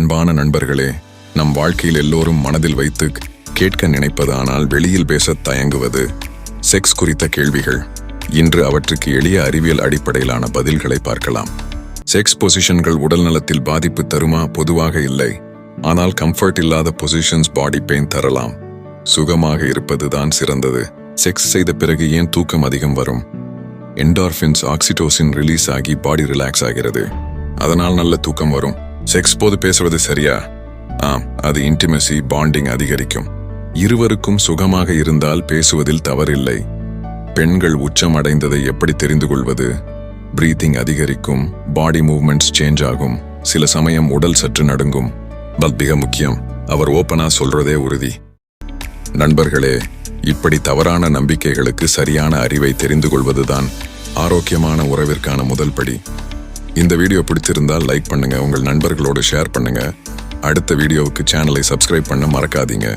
அன்பான நண்பர்களே நம் வாழ்க்கையில் எல்லோரும் மனதில் வைத்து கேட்க நினைப்பது ஆனால் வெளியில் பேசத் தயங்குவது செக்ஸ் குறித்த கேள்விகள். இன்று அவற்றுக்கு எளிய அறிவியல் அடிப்படையிலான பதில்களை பார்க்கலாம். செக்ஸ் பொசிஷன்கள் உடல் நலத்தில் பாதிப்பு தருமா? பொதுவாக இல்லை. ஆனால் கம்ஃபர்ட் இல்லாத பொசிஷன்ஸ் பாடி பெயின் தரலாம். சுகமாக இருப்பதுதான் சிறந்தது. செக்ஸ் செய்த பிறகு ஏன் தூக்கம் அதிகம் வரும்? என்டார்ஃபின்ஸ் ஆக்சிடோசின் ரிலீஸ் ஆகி பாடி ரிலாக்ஸ் ஆகிறது. அதனால் நல்ல தூக்கம் வரும். செக்ஸ் போது பேசுவது சரியா? ஆம் அது இன்டிமசி பாண்டிங் அதிகரிக்கும். இருவருக்கும் சுகமாக இருந்தால் பேசுவதில் தவறில்லை. பெண்கள் உச்சம் அடைந்ததை எப்படி தெரிந்து கொள்வது? பிரீத்திங் அதிகரிக்கும் பாடி மூவ்மெண்ட்ஸ் சேஞ்ச் ஆகும். சில சமயம் உடல் சற்று நடுங்கும். பல் மிக முக்கியம் அவர் ஓப்பனா சொல்றதே உறுதி. நண்பர்களே இப்படி தவறான நம்பிக்கைகளுக்கு சரியான அறிவை தெரிந்து கொள்வதுதான் ஆரோக்கியமான உறவிற்கான முதல் படி. இந்த வீடியோ பிடிச்சிருந்தால் லைக் பண்ணுங்கள் உங்கள் நண்பர்களோடு ஷேர் பண்ணுங்கள் அடுத்த வீடியோவுக்கு சேனலை சப்ஸ்கிரைப் பண்ண மறக்காதீங்க.